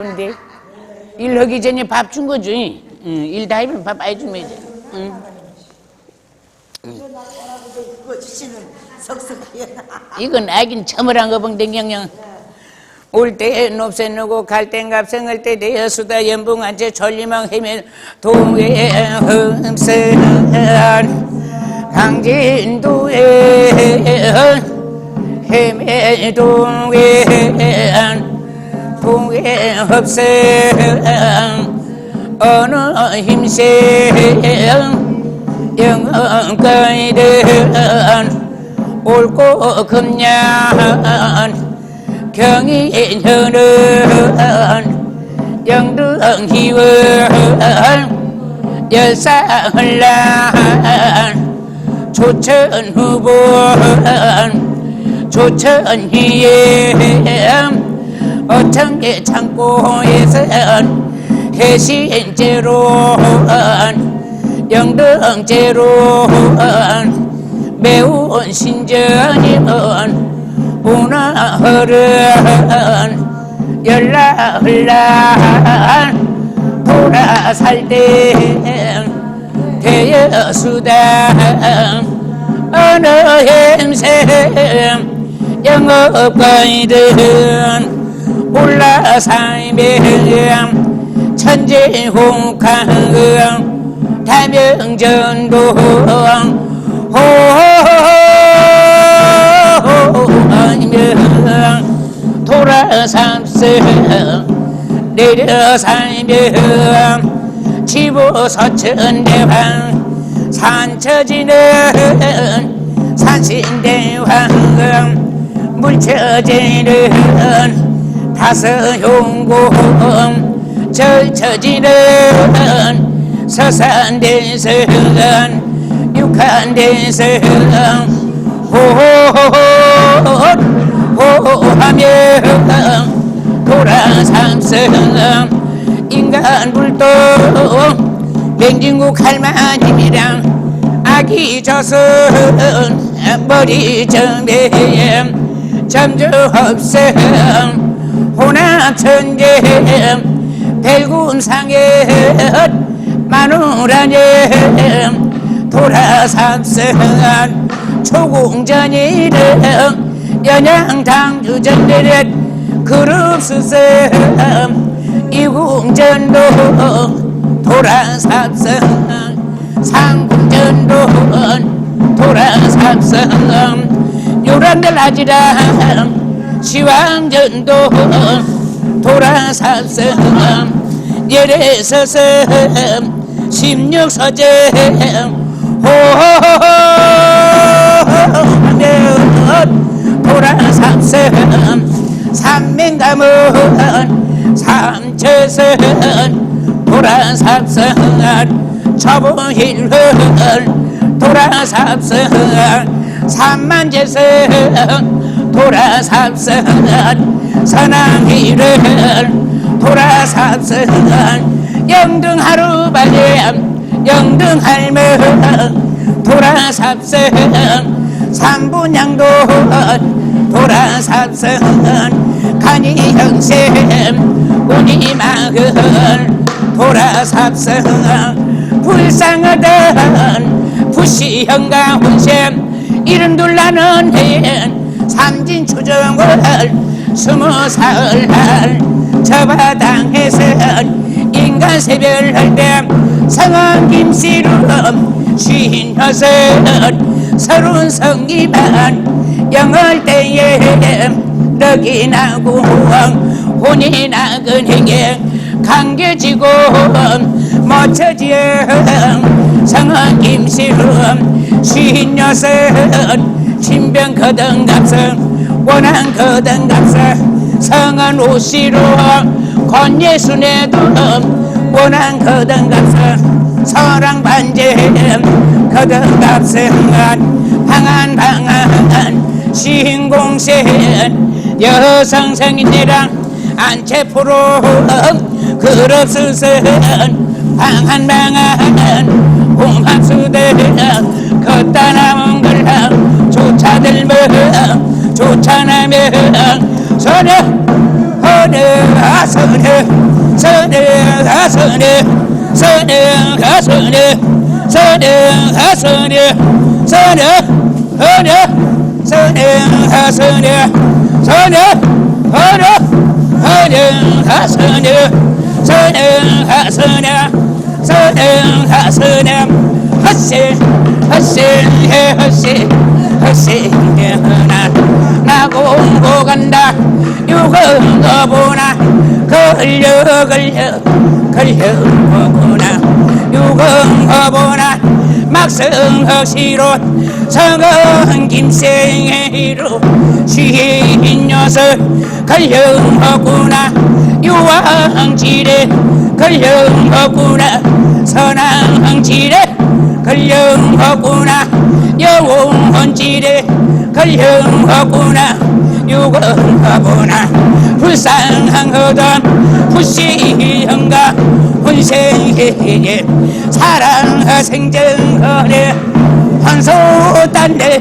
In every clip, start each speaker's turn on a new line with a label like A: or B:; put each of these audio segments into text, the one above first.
A: 근데 일 하기 전에 밥 준 거지. 응, 일다 하면 밥 많이 주면 돼. 응.
B: 그거 주시는
A: 이건 아긴 처물한 거 봉댕경영. 올때 높새 누고 갈 땐 갑성을 때 되어수다 연붕한 채 전리망 헤매 동해 흠선 강진도에 헤매 동해 동해 흡선 어느 힘세 영원거이든 옳고 금년 경인현은 영등희원 열사을란 조천후보 조천희에 어 청계 창고에선 해신제로 영등제로 매운 신전이면 문화 흐른 열라 흘란 돌아 살때 대여수당 어느 행생 영업가이든 올라살면 천재홍강 다명전도 아니면 돌아삼성 내려살면 지부서천대왕 산처지는 산신대왕 물처지는 다서용공 절처지는 서산대성 육한대성 호호하면 돌아삼성 인간 불도 맹진국 할머님이랑 아기 조선 머리 점에 점주 없음 호남천재 백운상에 마누라님 돌아삼성 초공전이름 연양당 주전들의 그룹수섬 이궁전도 돌아삼성 상궁전도 돌아삼성 요란들 하지랑 시황전도 돌아삼성 예래서섬 십육서재 호호호호 돌아삼선 삼맹감은 삼처선 돌아삼선 처부힐은 돌아삼선 삼만제선 돌아삼선 선왕일은 돌아삼선 영등하루발렘 영등할머 돌아삽선 삼분양도 돌아삽선 간이형샘 운이마을 돌아삽선 불쌍하던 부시형가 혼샘 이름 둘라는 해엔 삼진초정월 스무 사흘 날 저바당에선 인간 세별할 때 성한 김씨름 쉰 여섯 서른 성이만 영월 때에 덕이 나고 혼이 나건 행에 감겨지고 멋져지 성한 김씨름 쉰 여섯 신병 거등갑성 원한 거등갑성 성한 오시로 권예순에도 원한 거등갑성 서랑 반제 거듭갑승한 방한 방한 신공신 여성성인이랑 안채포로 그릇수선 방한 방한 공합수대 걸랑 쫓아들면 쫓아나면 소녀 선녀 선녀 선녀 선녀 선녀 선녀 선녀 선녀 생겨나 나고 고 간다. 유거거 보나 걸려 걸려 걸려 보나. 유거거 보나 막성 허시로 성은 김생애로 시인 녀석 걸려 보구나. 유황지레 걸려 보구나. 선왕지레 걸려 보구나. 여운 웅지래 걸려먹구나 유건하구나. 불쌍하던 부시형가 혼생에 사랑 생정거래 환소단대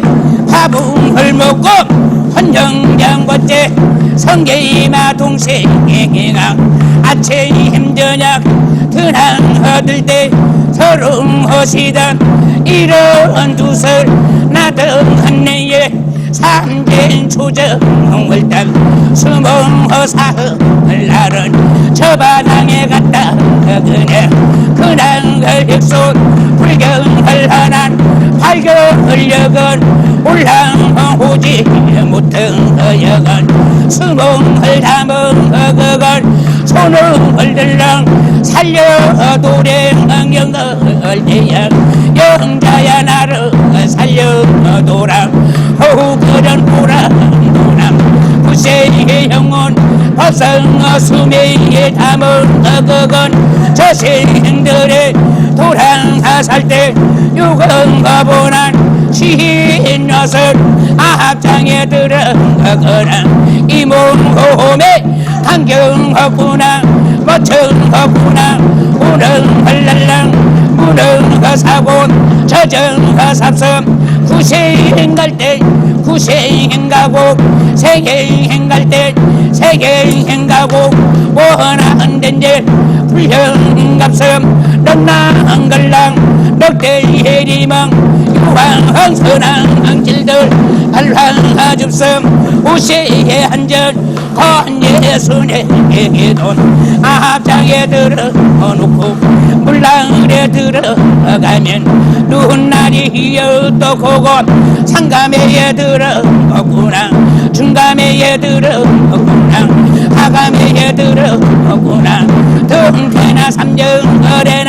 A: 화붕을 먹고 헌정장관제 성계이마 동생이랑 아침 저녁 드랑 얻을 때 서름 허시던 이런 두설 나던 한내에 삼진 초정을 딸 수몽 허사흘 날은 저 바닥에 갔다 그네 그날 흑손 불경을 하난 발견을력은 올랑 오지 못한 여건 수몽을 담은 그건 손을 들랑 살려 도랭영을 대야 영자야 나를 살려 도랑 호우 그런 보라 도남 구세의 영혼 법성 수매에 담은 그건 저 생들의 도랑 사 살때 유건가 보난 시인 녀석 앞장에 들어가거나 이몸홈에 강경하구나 멋쩍하구나. 우렁할랄랑 무능하사고 저정하삽섬 구세행 갈때 구세행 가고 세계행 갈때 세계행 가고. 원한 된데 불형 갑섬 넌나한갈랑 넉대 해리망 유황선한 길들 발황하줍섬. 우세의 한전 건예순의 돈. 앞장에 들어놓고 물랑에 들어가면 눈날이 또 고고 상감에 들어가구나. 중감에 들어가구나. 하감에 들어가구나. 등태나 삼정거래나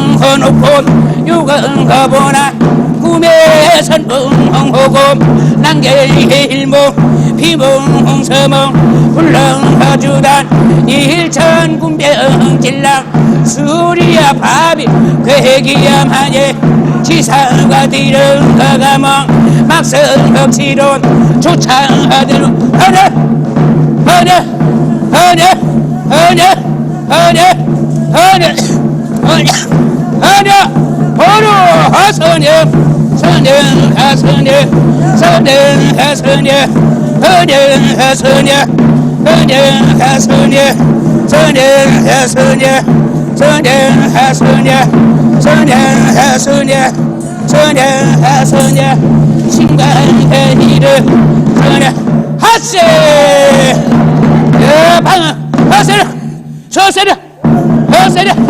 A: 들어놓고 유건거보나 꿈의 선봉호금 난gel일몽 비몽서몽 불렁허주단 일천군병질랑 수리야 밥이 괴기야 마예 지사가 들어가가멍 막성흑시론 조창하들 하나 하나 하나 하나 하나 하나 하나 하나 보루 하선여 선영 하선여 선영 하선여 선영 하선여 선영 하선여 선영 하선여 선영 하선여 선영 하선여 선영 하선여 신관해이르 선영 하세! 여방 하세라 허세라 허세라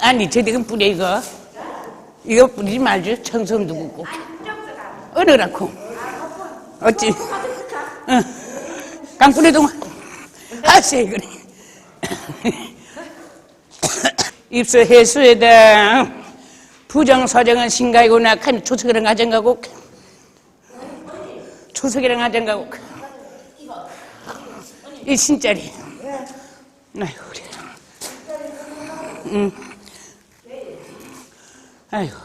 A: 아니, 제대로 뿌려, 이거. 이거 뿌리지 말죠. 두고 꼭. 어느라고. 어찌. 응. 동안. 하세, 그래. 입수 해수에다 부정서정은 신가이고 낙한 초석을 가정가고 초석이랑 하장가고 이 신짜리 아이고 그래 응 아이고